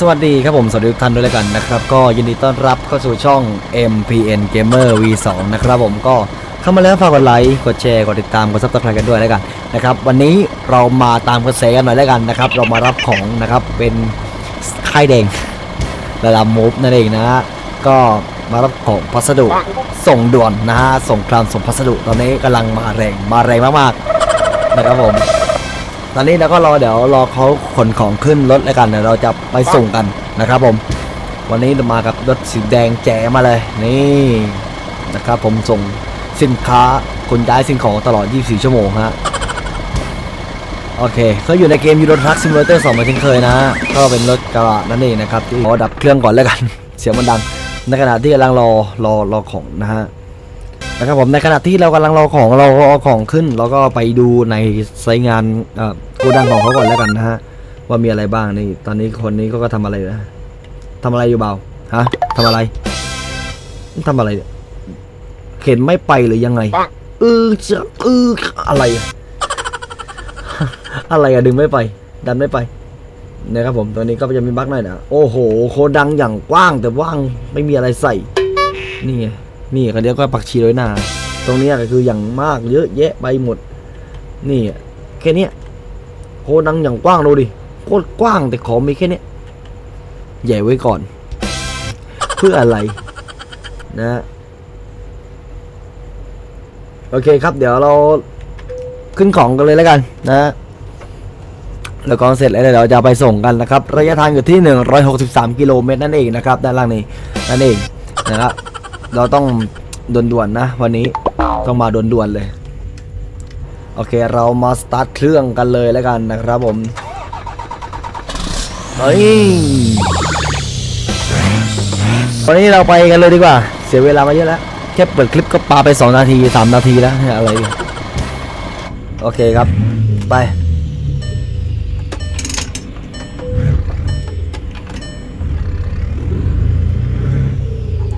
สวัสดีครับผมสวัสดีทุกท่านด้วยแล้วกันนะครับ ก็ยินดีต้อนรับเข้าสู่ช่อง MPN Gamer V2 นะครับผมก็เข้ามาแล้วฝากกดไลค์กดแชร์กดติดตามกดซับสไครต์กันด้วยแล้วกันนะครับวันนี้เรามาตามกระแสกันหน่อยแล้วกันนะครับ เรามารับของนะครับเป็นค่ายแดงระดับมูฟนั่นเองนะฮะก็มารับของพัสดุส่งด่วนนะฮะส่งครามส่งพัสดุตอนนี้กำลังมาแรงมาแรงมากๆนะครับผม ตอนนี้เราก็รอเดี๋ยวรอเขาขนของขึ้นรถแล้วกันเดี๋ยวเราจะไปส่งกันนะครับผม วันนี้มากับรถสีแดงแจ๋มาเลยนี่นะครับผมส่งสินค้าคนย้ายสิ่งของตลอด 24 ชั่วโมงฮะโอเคเขาอยู่ในเกมยูโรทรัคซิมูเลเตอร์2เหมือนเช่นเคยนะฮะก็เป็นรถกระบะนั่นเองนะครับที่ขอดับเครื่องก่อนแล้วกัน เสียงมันดัง ในขณะที่กำลังรอรอรอของนะฮะ นะครับผมในขณะที่เรากำลังรอของเราเอาของขึ้นเราก็ไปดูในไซต์งานเอ่อโกดังของเขาก่อนแล้วกันนะฮะว่ามีอะไรบ้างนี่ตอนนี้คนนี้ก็ก็ทำอะไรนะทำอะไรอยู่เบาฮะทำอะไรทำอะไรเนี่ยเข็นไม่ไปหรือยังไงเออจะเอออะไรอะอะไรอะดึงไม่ไป ดันไม่ไปนะครับผมตัวนี้ก็จะมีบั๊กหน่อยนะโอ้โห โคดังอย่างกว้างแต่ว่างไม่มีอะไรใส่นี่ไง นี่เขาเรียกว่าผักชีโรยหนาตรงนี้ก็คืออย่างมากเยอะแยะไปหมด นี่แค่นี้โคดังอย่างกว้างดูดิโคตรกว้างแต่ของมีแค่นี้ยใหญ่ไว้ก่อน เพื่ออะไรนะฮะโอเคครับ เดี๋ยวเราขึ้นของกันเลยแล้วกันนะแล้วก็เสร็จแล้วเดี๋ยวจะไปส่งกันนะครับ ระยะทางอยู่ที่ 163 กิโลเมตรนั่นเองนะครับ ด้านล่างนี้นั่นเองนะครับ เราต้องด่วนๆนะ วันนี้ต้องมาด่วนๆเลย โอเคเรามาสตาร์ทเครื่องกันเลยแล้วกันนะครับผมเฮ้ยวันนี้เราไปกันเลยดีกว่า เสียเวลามาเยอะแล้ว แค่เปิดคลิปก็ปาไป 2 นาที 3 นาทีแล้วอะไร โอเคครับ ไป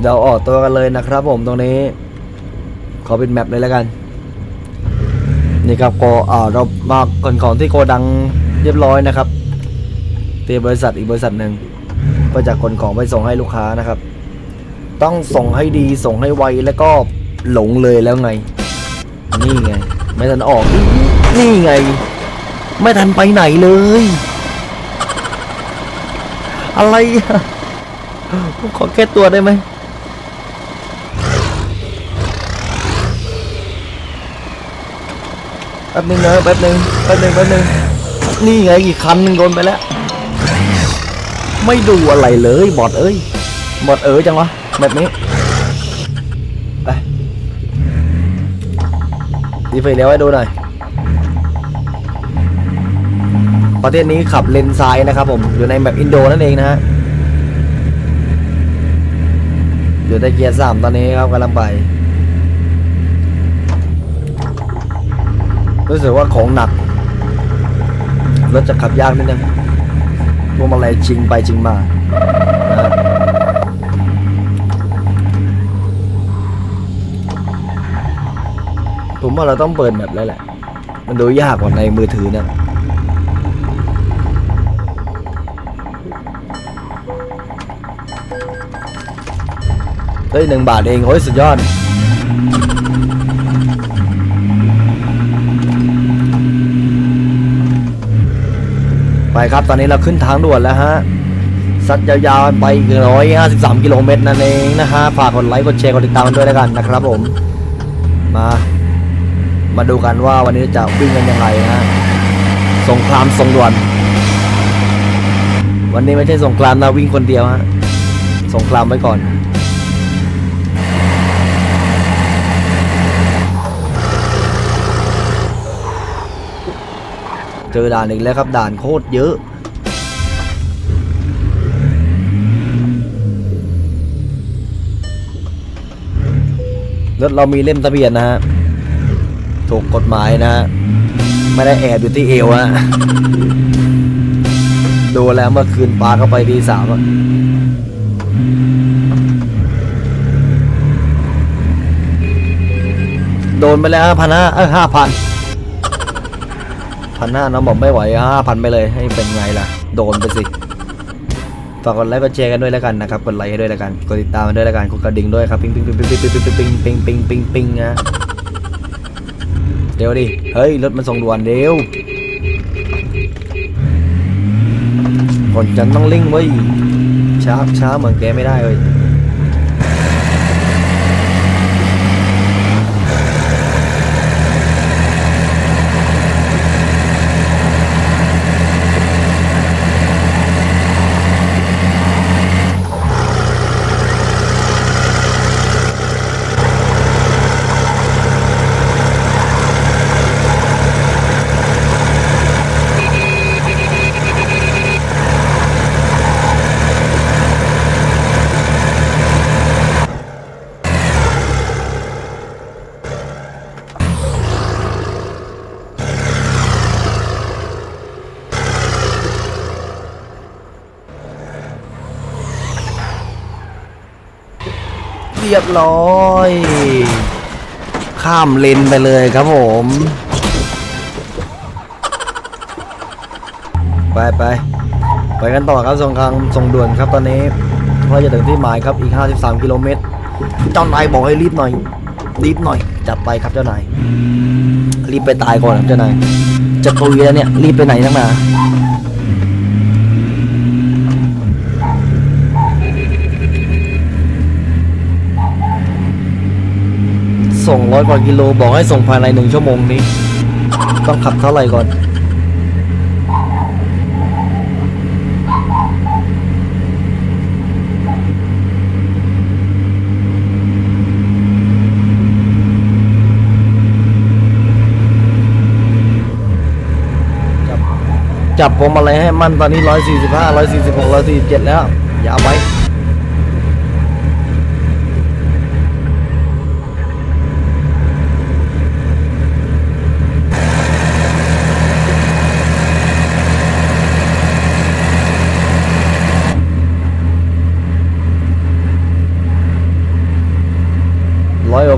เดี๋ยวออกตัวกันเลยนะครับผมตรงนี้ ขอเป็นแมปเลยแล้วกัน นี่ครับก็อ่าเรามาก่อนของที่โกดังเรียบร้อยนะครับเตรียมบริษัทอีกบริษัทหนึ่งเพื่อจะขนของไปส่งให้ลูกค้านะครับ ต้องส่งให้ดีส่งให้ไวแล้วก็หลงเลยแล้วไง นี่ไง ไม่ทันออก นี่ไง ไม่ทันไปไหนเลย อะไรอะขอแก้ตัวได้ไหม ป๊บนึงนะแป๊บนึงแป๊บนึงแป๊บนึงนี่ไงอีกคันหนึ่งโดนไปแล้ว ไม่ดูอะไรเลยบอดเอ้ยบอดเอ๋ยจังวะแบบนี้ไปดีไฟเลี้ยวให้ดูหน่อยประเทศนี้ขับเลนซ้ายนะครับผมอยู่ในแบบอินโดนั่นเองนะฮะอยู่ในเกียร์สามตอนนี้ครับกำลังไป รู้สึกว่าของหนักรถจะขับยากนิดนึงพวกมาลัยชิงไปชิงมาผมว่าเราต้องเปิดแบบแล้วแหละ มันดูยากกว่าในมือถือเนี่ยเฮ้หนึ่งบาทเอง โอ้ยสุดยอด ไปครับตอนนี้เราขึ้นทางด่วนแล้วฮะสัดยาวๆไปอีกร้อยห้าสิบสามกิโลเมตรนั่นเองนะฮะฝากกดไลค์กดแชร์กดติดตามกันด้วยแล้วกันนะครับผมมา มาดูกันว่าวันนี้จะวิ่งกันยังไงฮะสงครามทรงด่วน วันนี้ไม่ใช่สงครามนะวิ่งคนเดียวฮะสงครามไว้ก่อน เจอด่านอีกแล้วครับด่านโคตรเยอะ รถเรามีเล่มทะเบียนนะฮะ ถูกกฎหมายนะฮะ ไม่ได้แอบอยู่ที่เอวฮะ ดูแล้วเมื่อคืนปลาเข้าไปทีสามอะโดนไปแล้วพันห้าเออห้าพัน พันห้าน้องบอกไม่ไหวห้าพันไปเลยให้เป็นไงล่ะ โดนไปสิ ฝากกดไลค์กดแชร์กันด้วยแล้วกันนะครับ กดไลค์ให้ด้วยแล้วกัน กดติดตามกันด้วยแล้วกัน กดกระดิ่งด้วยครับ ปิงปิงปิงปิงปิงปิงปิงปิงปิงปิงปิงปิงนะเดี๋ยวดิ เฮ้ย รถมันส่งด่วนเร็วก่อนฉันต้องลิงเว้ยช้าช้าเหมือนแกไม่ได้เว้ย รียบร้อย ข้ามเลนไปเลยครับผม ไปไปไปกันต่อครับส่งทางส่งด่วนครับตอนนี้เพราะจะถึงที่หมายครับอีก 53 กิโลเมตร เจ้านายบอกให้รีบหน่อย รีบหน่อย จัดไปครับเจ้านาย รีบไปตายก่อนครับเจ้านาย จะตุยแล้วเนี่ย รีบไปไหนทั้งหนา ส่งร้อยกว่ากิโลบอกให้ส่งภายในหนึ่งชั่วโมงนี้ ต้องขับเท่าไหร่ก่อนจับจับผมอะไรให้มันตอนนี้ร้อยสี่สิบห้าร้อยสี่สิบหกร้อยสี่สิบเจ็ดแล้ว อย่าเอาไว้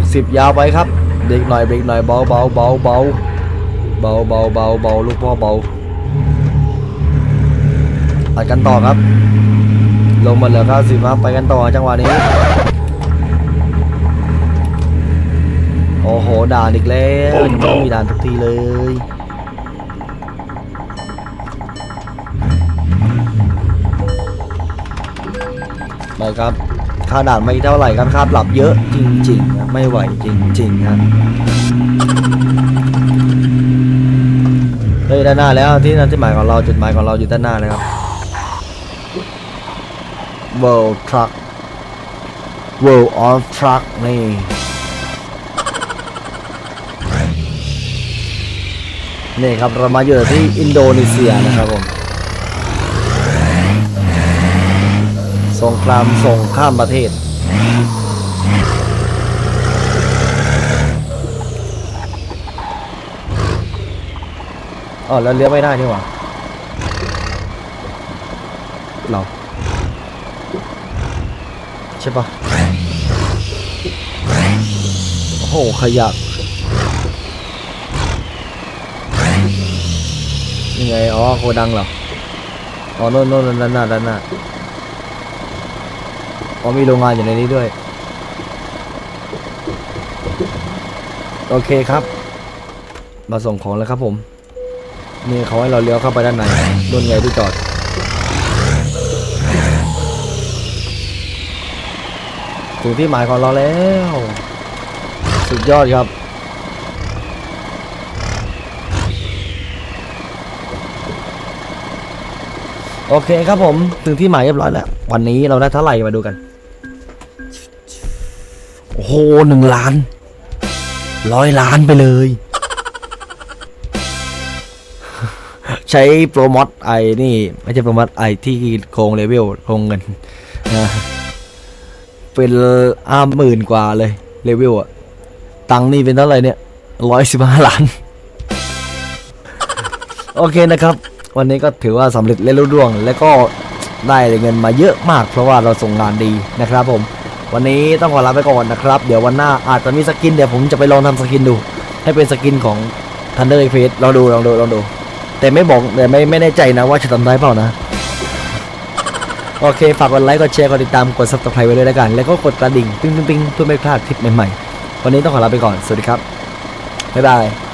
กสิบยาวไปครับเบรกหน่อยเบรกหน่อยเบาเบาเบาเบาเบาเบาเบาเบาลูกพ่อเบาไปกันต่อครับ ลงมาเหลือเก้าสิบครับไปกันต่อจังหวะนี้ โอ้โหด่านอีกแล้วยังไม่มีด่านทุกทีเลยไปครับ ค่าดไม่เท่าไหร่ครับค่าปรับเยอะจริงๆนะไม่ไหวจริงๆครับเฮ้ยด้านหน้าแล้วที่นั่นที่หมายของเราจุดหมายของเราอยู่ด้านหน้าเลยครับ World Truck World of Truck นี่นี่ครับเรามาอยู่ที่อินโดนีเซียนะครับผม สงครามส่งข้ามประเทศ อ๋อแล้วเลี้ยวไม่ได้นี่หว่าเราใช่ปะโอ้โหขยะยังไง อ๋อโคดังเหรอ อ๋อโน่นโน่นด้านหน้าด้านหน้า อ๋อมีโรงงานอยู่ในนี้ด้วย โอเคครับ มาส่งของแล้วครับผม นี่เขาให้เราเลี้ยวเข้าไปด้านในนู่นไงที่จอด ถึงที่หมายของเราแล้ว สุดยอดครับโอเคครับผม ถึงที่หมายเรียบร้อยแล้ว วันนี้เราได้เท่าไหร่มาดูกัน โหหนึ่งล้านร้อยล้านไปเลย ใช้โปรโมทไอ้นี่ ไม่ใช่โปรโมทไอ้ที่โครงเลเวลโครงเงินนะเป็นอ้าหมื่นกว่าเลยเลเวลอะตังนี่เป็นเท่าไหร่เนี่ยร้อยสิบห้าล้าน โอเคนะครับ วันนี้ก็ถือว่าสำเร็จและรุ่ร่วง แล้วก็ได้เงินมาเยอะมาก เพราะว่าเราส่งงานดีนะครับผม วันนี้ต้องขอลาไปก่อนนะครับ เดี๋ยววันหน้าอาจจะมีสกินเดี๋ยวผมจะไปลองทำสกินดู ให้เป็นสกินของ Thunder f a c e ลองดูลองดูลองดู แต่ไม่บอกแต่ไม่ไม่แน่ใจนะว่าจะทำได้เปล่านะ โอเค ฝากกดไลค์กดแชร์กดติดตามกด subscribe ไว้เลยแล้วกัน แล้วก็กดกระดิ่ง ปิ้งปิ้งปิ้งเพื่อไม่พลาดคลิปใหม่ๆวันนี้ต้องขอลาไปก่อนสวัสดีครับบ๊ายบาย